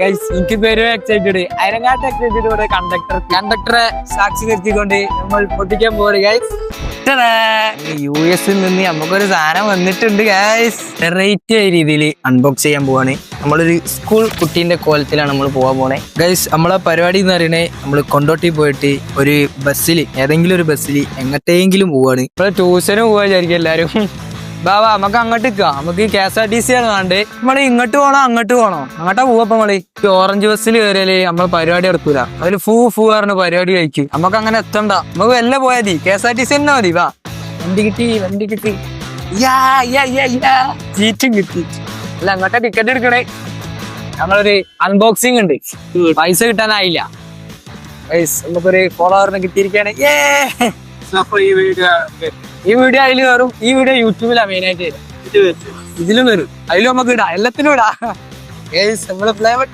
Guys എനിക്ക് പേര് excited അരങ്ങാട്ട് എക്സൈറ്റഡ് ഇവിടെ കണ്ടക്ടർ കണ്ടക്ടറെ സാക്ഷി നിർത്തിക്കൊണ്ട് നമ്മൾ പൊട്ടിക്കാൻ പോവാണ് ഗൈസ് യു എസിൽ നിന്ന് നമുക്കൊരു സാധനം വന്നിട്ടുണ്ട് ഗൈസ് വെറൈറ്റി ആയ രീതിയിൽ അൺബോക്സ് ചെയ്യാൻ പോവാണ്. നമ്മളൊരു സ്കൂൾ കുട്ടീന്റെ കോലത്തിലാണ് നമ്മൾ പോകാൻ പോണേ. ഗൈസ് നമ്മളെ പരിപാടി എന്ന് പറയണേ നമ്മൾ കൊണ്ടോട്ടി പോയിട്ട് ഒരു ബസ്സിൽ ഏതെങ്കിലും ഒരു ബസ്സിൽ എങ്ങോട്ടെങ്കിലും പോവാണ്. ഇപ്പോൾ ട്യൂഷന് പോവാ വിചാരിക്കും എല്ലാരും. ബാബാ നമുക്ക് അങ്ങോട്ട് നിൽക്കാം. നമുക്ക് K S R T C ആണ് വേണ്ടത് നമ്മൾ ഇങ്ങോട്ട് പോണോ അങ്ങോട്ട് പോണോ. അങ്ങോട്ടാ പോവാ നമ്മൾ. ഈ ഓറഞ്ച് ബസ്സിൽ കയറിയാൽ നമ്മൾ പരിപാടി എടുക്കൂല അതിൽ ഫൂ ഫൂ പറഞ്ഞ പരിപാടി കഴിക്കും. നമുക്ക് അങ്ങനെ എത്തണ്ട. നമുക്ക് വല്ല പോയാൽ മതി. K S R T C തന്നെ മതി വാ. വണ്ടി കിട്ടി വണ്ടി കിട്ടി. സീറ്റും കിട്ടി. അല്ല അങ്ങോട്ടെ ടിക്കറ്റ് എടുക്കണേ. നമ്മളൊരു അൺബോക്സിംഗ് ഉണ്ട്. പൈസ കിട്ടാനായില്ല. നമുക്കൊരു ഫോളോവറിനെ കിട്ടിയിരിക്കുകയാണ്. ഏ അപ്പൊ ഈ വീഡിയോ ഈ വീഡിയോ അതിൽ കയറും ഈ വീഡിയോ യൂട്യൂബിലാണ് മെയിൻ ആയിട്ട് വരും. ഇതിലും വരും. അതിലും നമുക്ക് ഇടാം. എല്ലാത്തിലും ഇടാ. നമ്മൾ ഫ്ലേവർ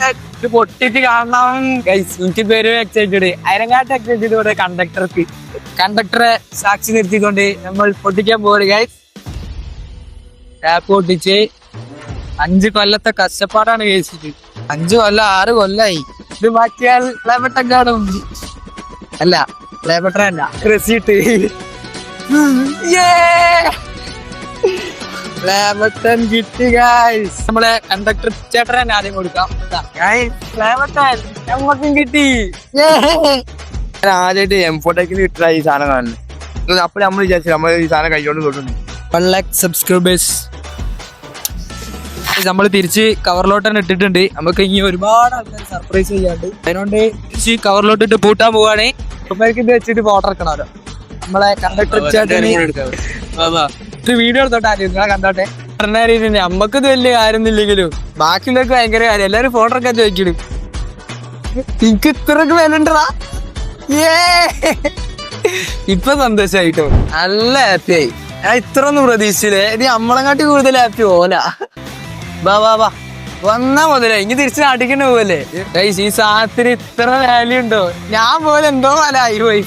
പൊട്ടിട്ട് കാണണം. ഗൈസ് എനിക്ക് പേര് എക്സൈറ്റഡ് അരങ്ങാട്ട് എക്സൈറ്റഡ് ഇവിടെ കണ്ടക്ടർക്ക് കണ്ടക്ടറെ സാക്ഷി നിർത്തിക്കൊണ്ട് നമ്മൾ പൊട്ടിക്കാൻ പോവുക ഗൈസ് ടാപ്പ് പൊട്ടിച്ച്. അഞ്ച് കൊല്ലത്തെ കഷ്ടപ്പാടാണ് കഴിച്ചിട്ട് അഞ്ചു കൊല്ലം ആറ് കൊല്ലായി. ഇത് മാറ്റിയാൽ ഫ്ലേവട്ടം കാണും അല്ല ഫ്ലേവട്ടർ അല്ല. റെസീറ്റ് ഫ്ലേവട്ടൻ കിട്ടി ഗൈസ് നമ്മളെ കണ്ടക്ടർ ചേട്ടൻ ആദ്യം കൊടുക്കാം. ഫ്ലേവട്ടൻ നമുക്കും കിട്ടി. ആദ്യമായിട്ട് എംഫോട്ടേക്കിൽ കിട്ടുന്ന ഈ സാധനം കാണുന്നത് അപ്പോൾ നമ്മൾ വിചാരിച്ചു നമ്മൾ ഈ സാധനം കൈകൊണ്ട് തൊട്ടുണ്ട് വൺ ലാക്ക് സബ്സ്ക്രൈബേഴ്സ് നമ്മൾ തിരിച്ച് കവറിലോട്ട് തന്നെ ഇട്ടിട്ടുണ്ട്. നമുക്ക് ഇനി ഒരുപാട് ആൾക്കാർ സർപ്രൈസ് ചെയ്യാണ്ട്. അതിനോണ്ട് തിരിച്ച് കവറിലോട്ട് ഇട്ട് പൂട്ടാൻ പോവാണെങ്കിൽ ഇപ്പേർക്ക് ഇത് വെച്ചിട്ട് ഫോട്ടോ എടുക്കണമല്ലോ. നമ്മളെ കണ്ടക്ടർ ചേട്ടന് വീഡിയോ എടുത്തോട്ടെ ആദ്യം നിങ്ങളെ കണ്ടോട്ടെ? നമ്മക്ക് ഇത് വലിയ കാര്യമൊന്നുമില്ലെങ്കിലും ബാക്കിയുള്ളവർക്ക് ഭയങ്കര കാര്യം. എല്ലാരും ഫോട്ടോ ഒക്കെ ചോദിക്കണം. എനിക്ക് ഇത്രക്ക് വില ഏ. ഇപ്പൊ സന്തോഷായിട്ടോ. നല്ല ഹാപ്പി ആയി. ഞാൻ ഇത്ര ഒന്നും പ്രതീക്ഷിച്ചില്ലേ. ഇനി നമ്മളെങ്ങാട്ടി കൂടുതൽ ഹാപ്പി ഓല. വാ വാ വാ. വന്നാ മുതലേ ഇനി തിരിച്ച് നാട്ടിക്കണ്ട പോവല്ലേ? ഈ സാധനത്തിന് ഇത്ര വാല്യൂ ഉണ്ടോ? ഞാൻ പോലെ എന്തോ ആയി പോയി.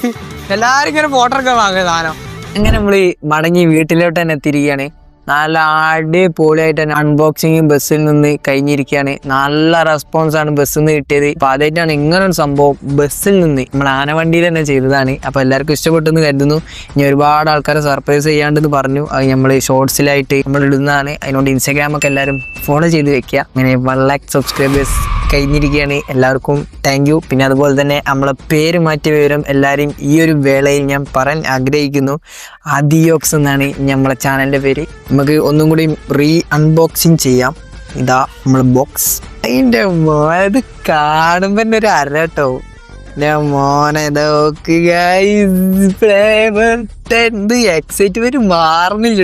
എല്ലാരും ഇങ്ങനെ ഫോട്ടോ ഒക്കെ സാധനം. അങ്ങനെ നമ്മൾ മടങ്ങി വീട്ടിലോട്ട് തന്നെ എത്തിയിരിക്കുകയാണ്. നല്ല അടിപൊളിയായിട്ട് തന്നെ അൺബോക്സിങ് ബസ്സിൽ നിന്ന് കഴിഞ്ഞിരിക്കുകയാണ്. നല്ല റെസ്പോൺസ് ആണ് ബസ്സിൽ നിന്ന് കിട്ടിയത്. അപ്പൊ അതായിട്ടാണ് ഇങ്ങനെ ഒരു സംഭവം ബസ്സിൽ നിന്ന് നമ്മൾ ആനവണ്ടിയിൽ തന്നെ ചെയ്തതാണ്. അപ്പൊ എല്ലാവർക്കും ഇഷ്ടപ്പെട്ടെന്ന് കരുതുന്നു. ഇനി ഒരുപാട് ആൾക്കാരെ സർപ്രൈസ് ചെയ്യാണ്ടെന്ന് പറഞ്ഞു. അത് നമ്മൾ ഷോർട്സിലായിട്ട് നമ്മൾ ഇടുന്നതാണ്. അതിനോട് ഇൻസ്റ്റാഗ്രാം ഒക്കെ എല്ലാവരും ഫോളോ ചെയ്ത് വെക്കുക. അങ്ങനെ വൺ ലാക്ക് സബ്സ്ക്രൈബേഴ്സ് കഴിഞ്ഞിരിക്കുകയാണ്. എല്ലാവർക്കും താങ്ക് യു പിന്നെ അതുപോലെ തന്നെ നമ്മളെ പേര് മാറ്റിയ വിവരം എല്ലാവരും ഈ ഒരു വേളയിൽ ഞാൻ പറയാൻ ആഗ്രഹിക്കുന്നു. ആദിയോക്സ് എന്നാണ് നമ്മളെ ചാനലിന്റെ പേര്. നമുക്ക് ഒന്നും കൂടി റീ അൺബോക്സിങ് ചെയ്യാം. ഇതാ നമ്മൾ ബോക്സ് അതിന്റെ മോനത് കാണുമ്പോൾ തന്നെ ഒരു അര കേട്ടോ. എന്റെ മോനെ നോക്ക്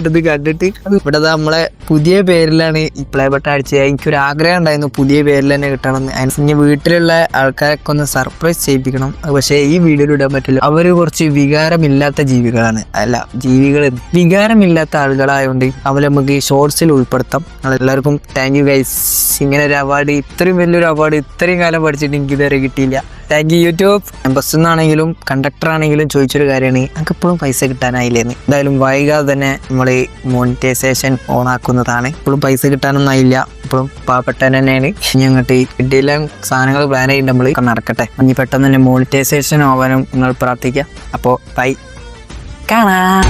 എന്ത് കണ്ടിട്ട്. ഇവിടെ നമ്മളെ പുതിയ പേരിലാണ് ഈ പ്ലേ ബട്ടൺ അടിച്ചത്. എനിക്കൊരു ആഗ്രഹം ഉണ്ടായിരുന്നു പുതിയ പേരിൽ തന്നെ കിട്ടണമെന്ന്. അതിന് വീട്ടിലുള്ള ആൾക്കാരൊക്കെ ഒന്ന് സർപ്രൈസ് ചെയ്യിപ്പിക്കണം. പക്ഷേ ഈ വീഡിയോയിൽ ഇടാൻ പറ്റില്ല. അവർ കുറച്ച് വികാരമില്ലാത്ത ജീവികളാണ്. അല്ല ജീവികൾ വികാരമില്ലാത്ത ആളുകളായതുകൊണ്ട് അവരെ നമുക്ക് ഈ ഷോർട്സിൽ ഉൾപ്പെടുത്താം. എല്ലാവർക്കും താങ്ക് യു ഗൈസ് ഇങ്ങനെ ഒരു അവാർഡ് ഇത്രയും വലിയൊരു അവാർഡ് ഇത്രയും കാലം പഠിച്ചിട്ട് എനിക്ക് ഇതുവരെ കിട്ടിയില്ല. താങ്ക് യു യൂട്യൂബ് ബസ്സിൽ നിന്നാണെങ്കിലും കണ്ടക്ടർ ആണെങ്കിലും ചോദിച്ചൊരു കാര്യമാണ്. നമുക്ക് ഇപ്പോഴും പൈസ കിട്ടാനായില്ലേന്ന്. എന്തായാലും വൈകാതെ തന്നെ നമ്മൾ ഈ മോണിറ്റൈസേഷൻ ഓൺ ആക്കുന്നതാണ്. ഇപ്പോഴും പൈസ കിട്ടാനൊന്നും ആയില്ല. ഇപ്പോഴും പാവപ്പെട്ടവൻ തന്നെയാണ്. ഇനി അങ്ങോട്ട് കിട്ടിയില്ല സാധനങ്ങൾ പ്ലാൻ ചെയ്യുമ്പോൾ നമ്മൾ നടക്കട്ടെ. ഇനി പെട്ടെന്ന് തന്നെ മോണിറ്റൈസേഷൻ ആവാനും നിങ്ങൾ പ്രാർത്ഥിക്കുക. അപ്പോൾ ബൈ കാണാം.